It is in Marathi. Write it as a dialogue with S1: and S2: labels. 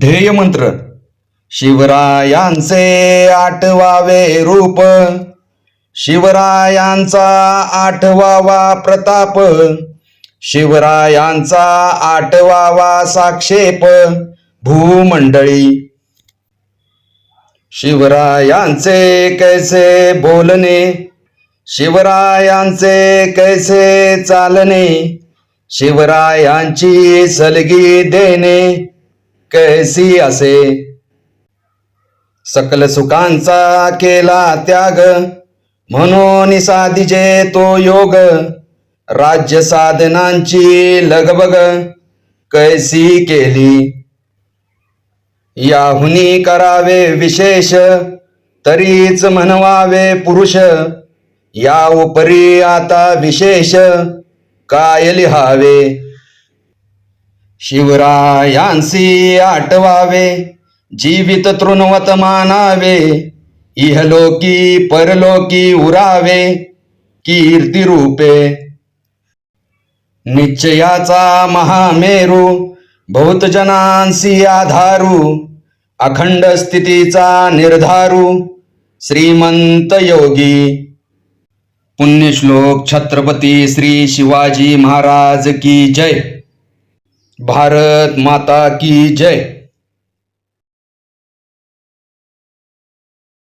S1: ध्येयमंत्र शिवरायांचे आठवावे रूप. शिवरायांचा आठवावा प्रताप. शिवरायांचा आठवावा साक्षेप. भूमंडळी. शिवरायांचे कैसे बोलणे? शिवरायांचे कैसे चालणे? शिवरायांची सलगी देणे? कैसी असे? सकल सुखांचा केला त्याग म्हणून साधिजे तो योग राज्य साधनांची लगबग कैसी केली? याहुनी करावे विशेष तरीच म्हणवावे पुरुष या उपरी आता विशेष काय लिहावे? शिवरायांसी आठवावे जीवित तृणवत मानावे इहलोकी परलोकी उरावे कीर्ती रूपे. निश्चयाचा महामेरू बहुतजनांसी आधारू अखंड स्थितीचा निर्धारू श्रीमंत योगी. पुण्यश्लोक छत्रपती श्री शिवाजी महाराज की जय. भारत माता की जय।